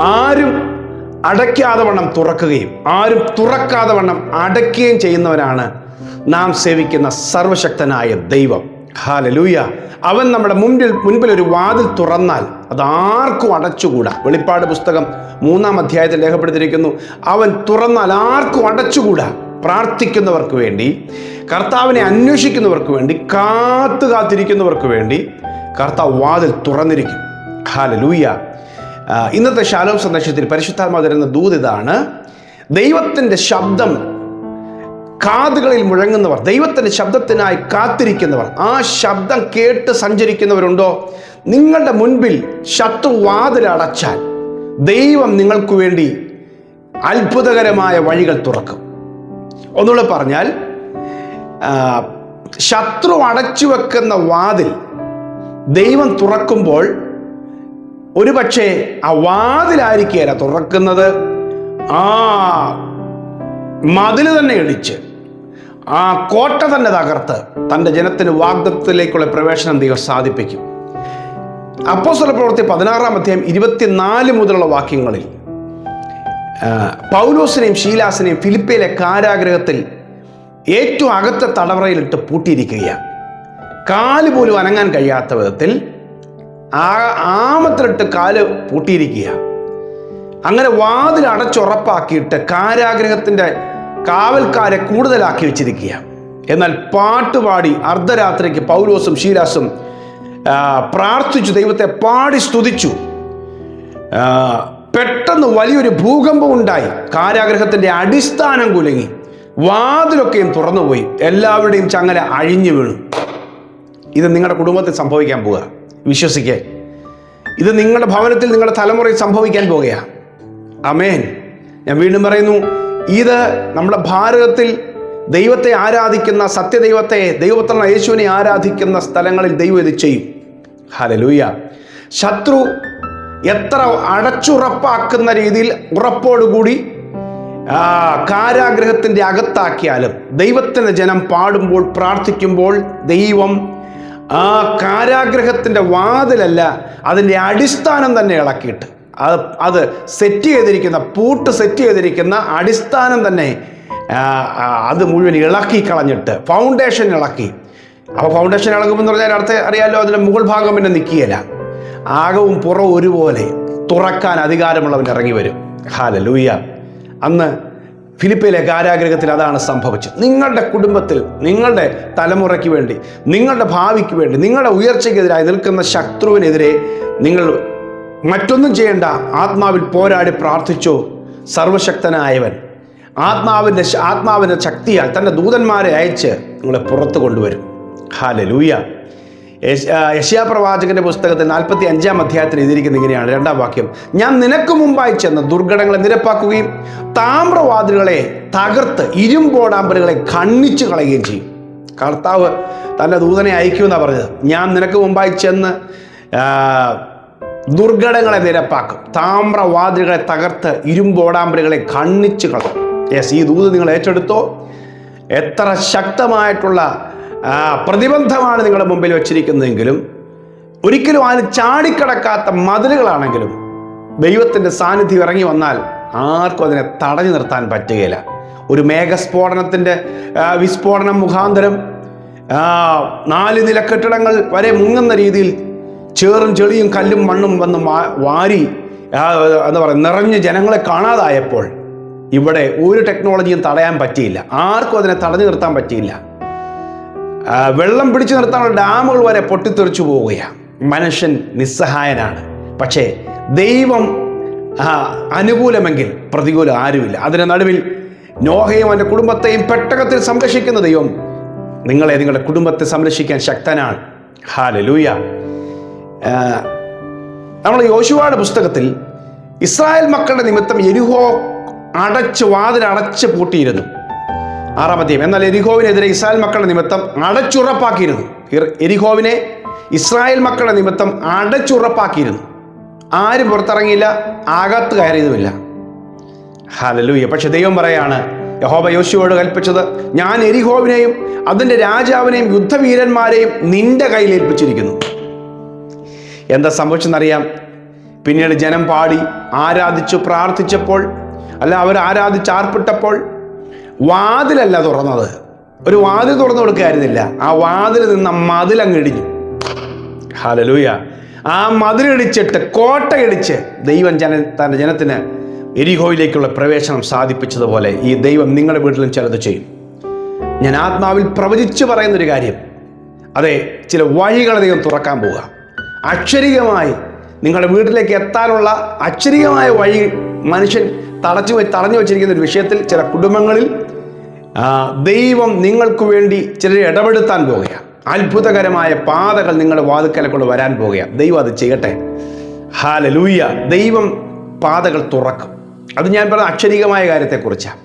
ആരും അടയ്ക്കാതെ വണ്ണം തുറക്കുകയും ആരും തുറക്കാതെ വണ്ണം അടയ്ക്കുകയും ചെയ്യുന്നവനാണ് നാം സേവിക്കുന്ന സർവശക്തനായ ദൈവം. ഹാലലൂയ അവൻ നമ്മുടെ മുമ്പിൽ മുൻപിൽ ഒരു വാതിൽ തുറന്നാൽ അത് ആർക്കും അടച്ചുകൂടാ. വെളിപ്പാട് പുസ്തകം മൂന്നാം അധ്യായത്തിൽ രേഖപ്പെടുത്തിയിരിക്കുന്നു അവൻ തുറന്നാൽ ആർക്കും അടച്ചുകൂടാ. പ്രാർത്ഥിക്കുന്നവർക്ക് വേണ്ടി കർത്താവിനെ അന്വേഷിക്കുന്നവർക്ക് വേണ്ടി കാത്തു കാത്തിരിക്കുന്നവർക്ക് വേണ്ടി കർത്താവ് വാതിൽ തുറന്നിരിക്കും. ഹാലലൂയ ഇന്നത്തെ ശാലോം സന്ദേശത്തിൽ പരിശുദ്ധാത്മാ തരുന്ന ദൂത് ഇതാണ്. ദൈവത്തിന്റെ ശബ്ദം കാതുകളിൽ മുഴങ്ങുന്നവർ ദൈവത്തിന്റെ ശബ്ദത്തിനായി കാത്തിരിക്കുന്നവർ ആ ശബ്ദം കേട്ട് സഞ്ചരിക്കുന്നവരുണ്ടോ? നിങ്ങളുടെ മുൻപിൽ ശത്രു വാതിലടച്ചാൽ ദൈവം നിങ്ങൾക്ക് വേണ്ടി അത്ഭുതകരമായ വഴികൾ തുറക്കും. ഒന്നുകൂടെ പറഞ്ഞാൽ ശത്രു അടച്ചു വെക്കുന്ന വാതിൽ ദൈവം തുറക്കുമ്പോൾ ഒരുപക്ഷെ ആ വാതിലായിരിക്കുകയല്ല തുറക്കുന്നത്. ആ മതിൽ തന്നെ ഇടിച്ച്. ആ കോട്ട തന്നെ തകർത്ത് തന്റെ ജനത്തിന് വാഗ്ദത്തിലേക്കുള്ള പ്രവേശനം ദൈവം സാധിപ്പിക്കും. അപ്പോസ്തല പ്രവൃത്തി പതിനാറാം അധ്യായം ഇരുപത്തിനാല് മുതലുള്ള വാക്യങ്ങളിൽ പൗലോസിനെയും ഷീലാസിനെയും ഫിലിപ്പയിലെ കാരാഗ്രഹത്തിൽ ഏറ്റവും അകത്തെ തടവറയിലിട്ട് പൂട്ടിയിരിക്കുകയാണ്. കാൽ പോലും അനങ്ങാൻ കഴിയാത്ത വിധത്തിൽ ആ ആമത്തിലിട്ട് കാൽ പൂട്ടിയിരിക്കുക. അങ്ങനെ വാതിൽ അടച്ചുറപ്പാക്കിയിട്ട് കാരാഗ്രഹത്തിന്റെ കാവൽക്കാരെ കൂടുതലാക്കി വെച്ചിരിക്കുക. എന്നാൽ പാട്ടുപാടി അർദ്ധരാത്രിക്ക് പൗലോസും ശീലാസും പ്രാർത്ഥിച്ചു ദൈവത്തെ പാടി സ്തുതിച്ചു. പെട്ടെന്ന് വലിയൊരു ഭൂകമ്പം ഉണ്ടായി. കാരാഗ്രഹത്തിന്റെ അടിസ്ഥാനം കുലുങ്ങി. വാതിലൊക്കെയും തുറന്നുപോയി. എല്ലാവരുടെയും ചങ്ങല അഴിഞ്ഞു വീണു. ഇത് നിങ്ങളുടെ കുടുംബത്തിൽ സംഭവിക്കാൻ പോവുക. വിശ്വസിക്കേ. ഇത് നിങ്ങളുടെ ഭവനത്തിൽ നിങ്ങളുടെ തലമുറയിൽ സംഭവിക്കാൻ പോകുകയാണ്. അമേൻ ഞാൻ വീണ്ടും പറയുന്നു ഇത് നമ്മുടെ ഭാരതത്തിൽ ദൈവത്തെ ആരാധിക്കുന്ന സത്യദൈവത്തെ ദൈവത്തിലുള്ള യേശുവിനെ ആരാധിക്കുന്ന സ്ഥലങ്ങളിൽ ദൈവം ഇത് ചെയ്യും. ഹലലൂയ ശത്രു എത്ര അടച്ചുറപ്പാക്കുന്ന രീതിയിൽ ഉറപ്പോടുകൂടി കാരാഗ്രഹത്തിന്റെ അകത്താക്കിയാലും ദൈവത്തിന്റെ ജനം പാടുമ്പോൾ പ്രാർത്ഥിക്കുമ്പോൾ ദൈവം ആ കാരാഗ്രഹത്തിന്റെ വാതിലല്ല അതിന്റെ അടിസ്ഥാനം തന്നെ ഇളക്കിയിട്ട്. അത് അത് സെറ്റ് ചെയ്തിരിക്കുന്ന പൂട്ട് സെറ്റ് ചെയ്തിരിക്കുന്ന അടിസ്ഥാനം തന്നെ അത് മുഴുവൻ ഇളക്കി കളഞ്ഞിട്ട് ഫൗണ്ടേഷൻ ഇളക്കി. അപ്പോൾ ഫൗണ്ടേഷൻ ഇളകുമെന്ന് പറഞ്ഞാൽ അർത്ഥം അറിയാമല്ലോ അതിന്റെ മുകൾ ഭാഗം പിന്നെ നിൽക്കുകയില്ല ആകവും പുറവും ഒരുപോലെ തുറക്കാൻ അധികാരമുള്ളവൻ ഇറങ്ങി വരും. ഹാല ലൂയ അന്ന് ഫിലിപ്പിയിലെ കാരാഗ്രഹത്തിൽ അതാണ് സംഭവിച്ചത്. നിങ്ങളുടെ കുടുംബത്തിൽ നിങ്ങളുടെ തലമുറയ്ക്ക് വേണ്ടി നിങ്ങളുടെ ഭാവിക്ക് വേണ്ടി നിങ്ങളുടെ ഉയർച്ചയ്ക്കെതിരായി നിൽക്കുന്ന ശത്രുവിനെതിരെ നിങ്ങൾ മറ്റൊന്നും ചെയ്യേണ്ട. ആത്മാവിൽ പോരാടി പ്രാർത്ഥിച്ചോ സർവശക്തനായവൻ. ആത്മാവിന്റെ ആത്മാവിന്റെ ശക്തിയാൽ തന്റെ ദൂതന്മാരെ അയച്ച് നിങ്ങളെ പുറത്തു കൊണ്ടുവരും. ഹാലലൂയ. യശയാ പ്രവാചകന്റെ പുസ്തകത്തിൽ നാൽപ്പത്തി അഞ്ചാം അധ്യായത്തിൽ എഴുതിയിരിക്കുന്ന ഇങ്ങനെയാണ് രണ്ടാം വാക്യം. ഞാൻ നിനക്ക് മുമ്പായി ചെന്ന് ദുർഘടങ്ങളെ നിരപ്പാക്കുകയും താമ്രവാതിലുകളെ തകർത്ത് ഇരുമ്പോടാമ്പലുകളെ ഖണ്ണിച്ചു കളയുകയും ചെയ്യും. കർത്താവ് തന്റെ ദൂതനെ അയക്കുമെന്നാണ് പറഞ്ഞത്. ഞാൻ നിനക്ക് മുമ്പായി ചെന്ന് ദുർഘടങ്ങളെ നിരപ്പാക്കും. താമ്രവാതിലുകളെ തകർത്ത് ഇരുമ്പോടാമ്പലുകളെ ഖണ്ണിച്ചു കളയും. യെസ് ഈ ദൂത് നിങ്ങൾ ഏറ്റെടുത്തോ എത്ര ശക്തമായിട്ടുള്ള പ്രതിബന്ധമാണ് നിങ്ങളുടെ മുമ്പിൽ വെച്ചിരിക്കുന്നതെങ്കിലും ഒരിക്കലും അതിന് ചാടിക്കടക്കാത്ത മതിലുകളാണെങ്കിലും ദൈവത്തിന്റെ സാന്നിധ്യം ഇറങ്ങി വന്നാൽ ആർക്കും അതിനെ തടഞ്ഞു നിർത്താൻ പറ്റുകയില്ല. ഒരു മേഘസ്ഫോടനത്തിന്റെ വിസ്ഫോടനം മുഖാന്തരം നാല് നില കെട്ടിടങ്ങൾ വരെ മുങ്ങുന്ന രീതിയിൽ ചേറും ചെളിയും കല്ലും മണ്ണും വന്ന് വാരി എന്താ പറയുക നിറഞ്ഞ് ജനങ്ങളെ കാണാതായപ്പോൾ ഇവിടെ ഒരു ടെക്നോളജിയും തടയാൻ പറ്റിയില്ല. ആർക്കും അതിനെ തടഞ്ഞു നിർത്താൻ പറ്റിയില്ല. വെള്ളം പിടിച്ചു നിർത്താനുള്ള ഡാമുകൾ വരെ പൊട്ടിത്തെറിച്ചു പോവുകയാണ്. മനുഷ്യൻ നിസ്സഹായനാണ്. പക്ഷേ ദൈവം അനുകൂലമെങ്കിൽ പ്രതികൂലം ആരുമില്ല. അതിന് നടുവിൽ നോഹയും അവന്റെ കുടുംബത്തെയും പെട്ടകത്തിൽ സംരക്ഷിക്കുന്ന ദൈവം നിങ്ങളെ നിങ്ങളുടെ കുടുംബത്തെ സംരക്ഷിക്കാൻ ശക്തനാണ്. ഹാലലൂയ. നമ്മൾ യോശുവയുടെ പുസ്തകത്തിൽ ഇസ്രായേൽ മക്കളുടെ നിമിത്തം എരിഹോ അടച്ച് വാതിൽ അടച്ച് പൂട്ടിയിരുന്നു. ആറാം അധ്യായം. എന്നാൽ എരിഹോവിനെതിരെ ഇസ്രായേൽ മക്കളുടെ നിമിത്തം അടച്ചുറപ്പാക്കിയിരുന്നു. എരിഹോവിനെ ഇസ്രായേൽ മക്കളുടെ നിമിത്തം അടച്ചുറപ്പാക്കിയിരുന്നു. ആരും പുറത്തിറങ്ങിയില്ല അകത്ത് കയറിയതുമില്ല. ഹലലൂയ പക്ഷെ ദൈവം പറയാണ് യഹോബ യോശുവോട് കൽപ്പിച്ചത് ഞാൻ എരിഹോവിനെയും അതിന്റെ രാജാവിനെയും യുദ്ധവീരന്മാരെയും നിന്റെ കയ്യിൽ ഏൽപ്പിച്ചിരിക്കുന്നു. എന്താ സംഭവിച്ചെന്നറിയാം? പിന്നീട് ജനം പാടി ആരാധിച്ചു പ്രാർത്ഥിച്ചപ്പോൾ അല്ല അവർ ആരാധിച്ച് ആർപ്പിട്ടപ്പോൾ വാതിലല്ല തുറന്നത്. ഒരു വാതിൽ തുറന്നു കൊടുക്കായിരുന്നില്ല. ആ വാതിൽ നിന്ന് മതിൽ അങ്ങ് ഇടിഞ്ഞു. ഹലലൂയ ആ മതിലിടിച്ചിട്ട് കോട്ടയിടിച്ച് ദൈവം ജന തന്റെ ജനത്തിന് എരിഹോയിലേക്കുള്ള പ്രവേശനം സാധിപ്പിച്ചതുപോലെ ഈ ദൈവം നിങ്ങളുടെ വീട്ടിലും ചിലത് ചെയ്യും. ഞാൻ ആത്മാവിൽ പ്രവചിച്ചു പറയുന്നൊരു കാര്യം. അതെ ചില വഴികൾ ദൈവം തുറക്കാൻ പോവുക. അക്ഷരികമായി നിങ്ങളുടെ വീട്ടിലേക്ക് എത്താനുള്ള അക്ഷരികമായ വഴി മനുഷ്യൻ തടച്ചു വെ- തടഞ്ഞു വെച്ചിരിക്കുന്ന ഒരു വിഷയത്തിൽ ചില കുടുംബങ്ങളിൽ ദൈവം നിങ്ങൾക്ക് വേണ്ടി ചിലരെ ഇടപെടുത്താൻ പോവുകയാണ് അത്ഭുതകരമായ പാതകൾ നിങ്ങളുടെ വാതുക്കലെ കൊണ്ട് വരാൻ പോവുകയാണ് ദൈവം അത് ചെയ്യട്ടെ. ഹാല ലൂയ്യ ദൈവം പാതകൾ തുറക്കും. അത് ഞാൻ പറഞ്ഞ അക്ഷരികമായ കാര്യത്തെക്കുറിച്ചാണ്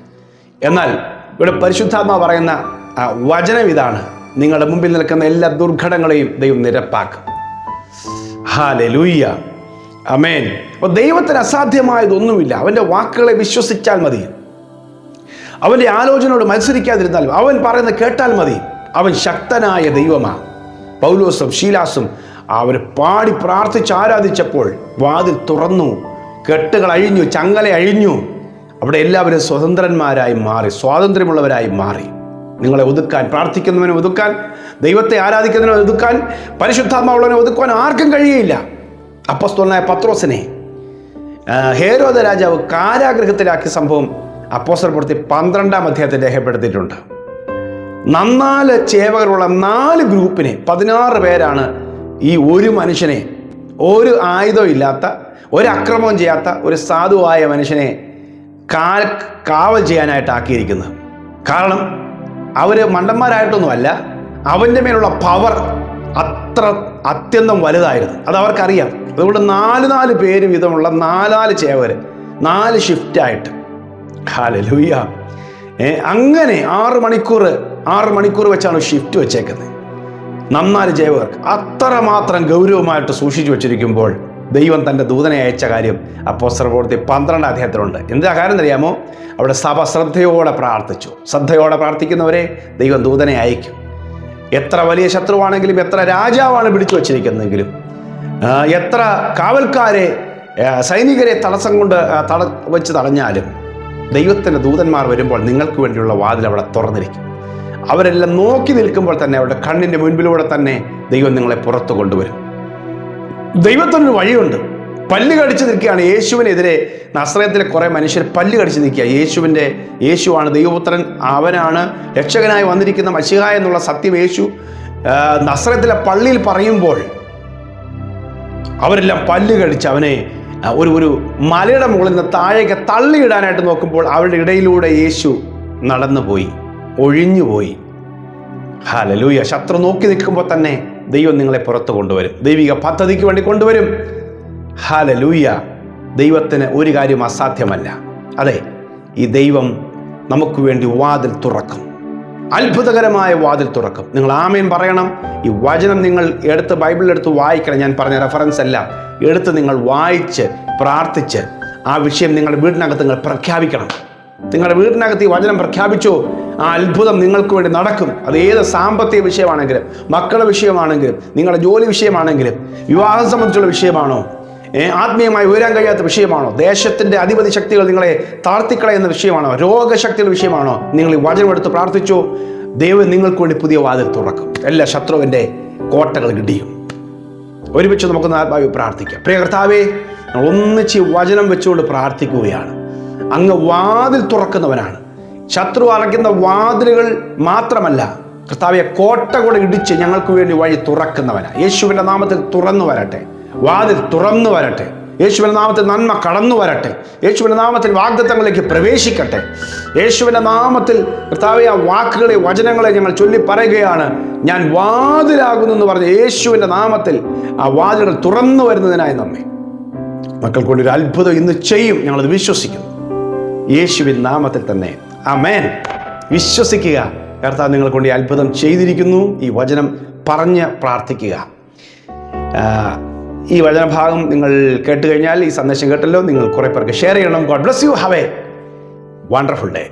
എന്നാൽ ഇവിടെ പരിശുദ്ധാത്മ പറയുന്ന വചനം ഇതാണ്. നിങ്ങളുടെ മുമ്പിൽ നിൽക്കുന്ന എല്ലാ ദുർഘടങ്ങളെയും ദൈവം നിരപ്പാക്കും. ഹാലലൂയ്യ. അമേൻ അപ്പോൾ ദൈവത്തിന് അസാധ്യമായതൊന്നുമില്ല. അവന്റെ വാക്കുകളെ വിശ്വസിച്ചാൽ മതി. അവന്റെ ആലോചനയോട് മത്സരിക്കാതിരുന്നാൽ അവൻ പറയുന്നത് കേട്ടാൽ മതി. അവൻ ശക്തനായ ദൈവമാണ്. പൗലോസും ശീലാസും അവർ പാടി പ്രാർത്ഥിച്ച് ആരാധിച്ചപ്പോൾ വാതിൽ തുറന്നു. കെട്ടുകൾ അഴിഞ്ഞു ചങ്ങല അഴിഞ്ഞു. അവിടെ എല്ലാവരും സ്വതന്ത്രന്മാരായി മാറി സ്വാതന്ത്ര്യമുള്ളവരായി മാറി. നിങ്ങളെ ഒതുക്കാൻ പ്രാർത്ഥിക്കുന്നവനെ ഒതുക്കാൻ ദൈവത്തെ ആരാധിക്കുന്നവനെ ഒതുക്കാൻ പരിശുദ്ധാത്മാവുള്ളവനെ ഒതുക്കുവാൻ ആർക്കും കഴിയില്ല അപ്പസ്തോലനായ പത്രോസിനെ ഹേരോദ രാജാവ് കാരാഗ്രഹത്തിലാക്കിയ സംഭവം അപ്പോസ്റ്റർ പ്രവൃത്തി പന്ത്രണ്ടാം അധ്യായത്തിൽ രേഖപ്പെടുത്തിയിട്ടുണ്ട്. നന്നാൽ ചേവകരുള്ള നാല് ഗ്രൂപ്പിനെ പതിനാറ് പേരാണ് ഈ ഒരു മനുഷ്യനെ ഒരു ആയുധം ഇല്ലാത്ത ഒരു അക്രമവും ചെയ്യാത്ത ഒരു സാധുവായ മനുഷ്യനെ കാൽ കാവൽ ചെയ്യാനായിട്ട് ആക്കിയിരിക്കുന്നത്. കാരണം അവർ മണ്ടന്മാരായിട്ടൊന്നുമല്ല അവന്റെ മേലുള്ള പവർ അത്ര അത്യന്തം വലുതായിരുന്നു. അത് അവർക്കറിയാം. അതുകൊണ്ട് നാല് നാല് പേര് വീതമുള്ള നാലാൽ ചേവർ നാല് ഷിഫ്റ്റായിട്ട് ഹാലലൂയ അങ്ങനെ ആറ് മണിക്കൂർ ആറ് മണിക്കൂർ വെച്ചാണ് ഷിഫ്റ്റ് വെച്ചേക്കുന്നത്. നന്നാൽ ജൈവകർക്ക് അത്രമാത്രം ഗൗരവമായിട്ട് സൂക്ഷിച്ചു വെച്ചിരിക്കുമ്പോൾ ദൈവം തന്റെ ദൂതനെ അയച്ച കാര്യം അപ്പോസ്തല പ്രവൃത്തി പന്ത്രണ്ട് അധ്യായത്തിലുണ്ട്. എന്താ കാര്യം അറിയാമോ അവിടെ സഭ ശ്രദ്ധയോടെ പ്രാർത്ഥിച്ചു. ശ്രദ്ധയോടെ പ്രാർത്ഥിക്കുന്നവരെ ദൈവം ദൂതനെ അയക്കും. എത്ര വലിയ ശത്രുവാണെങ്കിലും എത്ര രാജാവാണ് പിടിച്ചു വച്ചിരിക്കുന്നതെങ്കിലും എത്ര കാവൽക്കാരെ സൈനികരെ തടസ്സം കൊണ്ട് തട വെച്ച് തടഞ്ഞാലും ദൈവത്തിന്റെ ദൂതന്മാർ വരുമ്പോൾ നിങ്ങൾക്ക് വേണ്ടിയുള്ള വാതിൽ അവിടെ തുറന്നിരിക്കും. അവരെല്ലാം നോക്കി നിൽക്കുമ്പോൾ തന്നെ അവരുടെ കണ്ണിന്റെ മുൻപിലൂടെ തന്നെ ദൈവം നിങ്ങളെ പുറത്തു കൊണ്ടുവരും. ദൈവത്തിനൊരു വഴിയുണ്ട്. പല്ല് കടിച്ചു നിൽക്കുകയാണ് യേശുവിനെതിരെ. നസ്രയത്തിലെ കുറേ മനുഷ്യർ പല്ല് കടിച്ചു നിൽക്കുക യേശുവിന്റെ യേശുവാണ് ദൈവപുത്രൻ അവനാണ് രക്ഷകനായി വന്നിരിക്കുന്ന മഷിഹ എന്നുള്ള സത്യം യേശു നസ്രയത്തിലെ പള്ളിയിൽ പറയുമ്പോൾ അവരെല്ലാം പല്ല് കടിച്ച് അവനെ ഒരു ഒരു മലയുടെ മുകളിൽ നിന്ന് താഴേക്ക് തള്ളിയിടാനായിട്ട് നോക്കുമ്പോൾ അവരുടെ ഇടയിലൂടെ യേശു നടന്നുപോയി ഒഴിഞ്ഞുപോയി ഹാലലൂയ ശത്രു നോക്കി നിൽക്കുമ്പോൾ തന്നെ ദൈവം നിങ്ങളെ പുറത്തു കൊണ്ടുവരും. ദൈവിക പദ്ധതിക്ക് വേണ്ടി കൊണ്ടുവരും. ഹാലലൂയ. ദൈവത്തിന് ഒരു കാര്യം അസാധ്യമല്ല. അതെ ഈ ദൈവം നമുക്ക് വേണ്ടി വാതിൽ തുറക്കും. അത്ഭുതകരമായ വാതിൽ തുറക്കും. നിങ്ങൾ ആമേൻ പറയണം. ഈ വചനം നിങ്ങൾ എടുത്ത് ബൈബിളിലെടുത്ത് വായിക്കണം. ഞാൻ പറഞ്ഞ റെഫറൻസ് എല്ലാം എടുത്ത് നിങ്ങൾ വായിച്ച് പ്രാർത്ഥിച്ച് ആ വിഷയം നിങ്ങളുടെ വീടിനകത്ത് നിങ്ങൾ പ്രഖ്യാപിക്കണം. നിങ്ങളുടെ വീടിനകത്ത് ഈ വചനം പ്രഖ്യാപിച്ചോ. ആ അത്ഭുതം നിങ്ങൾക്ക് വേണ്ടി നടക്കും. അത് ഏത് സാമ്പത്തിക വിഷയമാണെങ്കിലും മക്കളുടെ വിഷയമാണെങ്കിലും നിങ്ങളുടെ ജോലി വിഷയമാണെങ്കിലും വിവാഹം സംബന്ധിച്ചുള്ള വിഷയമാണോ? ആത്മീയമായി ഉയരാൻ കഴിയാത്ത വിഷയമാണോ? ദേശത്തിന്റെ അധിപതി ശക്തികൾ നിങ്ങളെ താഴ്ത്തിക്കളയുന്ന വിഷയമാണോ? രോഗശക്തിയുടെ വിഷയമാണോ? നിങ്ങൾ ഈ വചനമെടുത്ത് പ്രാർത്ഥിച്ചു ദൈവം നിങ്ങൾക്ക് വേണ്ടി പുതിയ വാതിൽ തുറക്കും. എല്ലാ ശത്രുവിന്റെ കോട്ടകൾ ഇടിയും. ഒരുമിച്ച് നമുക്കൊന്ന് ആത്മാവി പ്രാർത്ഥിക്കാം. പ്രിയ കർത്താവേ നമ്മൾ ഒന്നിച്ച് വചനം വെച്ചുകൊണ്ട് പ്രാർത്ഥിക്കുകയാണ്. അങ്ങ് വാതിൽ തുറക്കുന്നവനാണ്. ശത്രു അടയ്ക്കുന്ന വാതിലുകൾ മാത്രമല്ല കർത്താവെ കോട്ട കൂടെ ഇടിച്ച് ഞങ്ങൾക്ക് വേണ്ടി വഴി തുറക്കുന്നവനാണ് യേശുവിന്റെ നാമത്തിൽ തുറന്നു വരട്ടെ. വാതിൽ തുറന്നു വരട്ടെ. യേശുവിന്റെ നാമത്തിൽ നന്മ കടന്നു വരട്ടെ. യേശുവിന്റെ നാമത്തിൽ വാഗ്ദത്തങ്ങളിലേക്ക് പ്രവേശിക്കട്ടെ. യേശുവിന്റെ നാമത്തിൽ കർത്താവെ ആ വാക്കുകളെ വചനങ്ങളെ ഞങ്ങൾ ചൊല്ലി പറയുകയാണ്. ഞാൻ വാതിലാകുന്നു എന്ന് പറഞ്ഞ യേശുവിന്റെ നാമത്തിൽ ആ വാതിലുകൾ തുറന്നു വരുന്നതിനായി നമ്മെ. മക്കൾക്കൊണ്ടൊരു അത്ഭുതം ഇന്ന് ചെയ്യും. ഞങ്ങളത് വിശ്വസിക്കുന്നു. യേശുവിൻ നാമത്തിൽ തന്നെ. ആ മേൻ വിശ്വസിക്കുക. കർത്താവ് നിങ്ങൾ കൊണ്ട് ഈ അത്ഭുതം ചെയ്തിരിക്കുന്നു. ഈ വചനം പറഞ്ഞ് പ്രാർത്ഥിക്കുക. ഈ വചനഭാഗം നിങ്ങൾ കേട്ടുകഴിഞ്ഞാൽ ഈ സന്ദേശം കേട്ടല്ലോ. നിങ്ങൾ കുറേ പേർക്ക് ഷെയർ ചെയ്യണം. God bless you have a wonderful day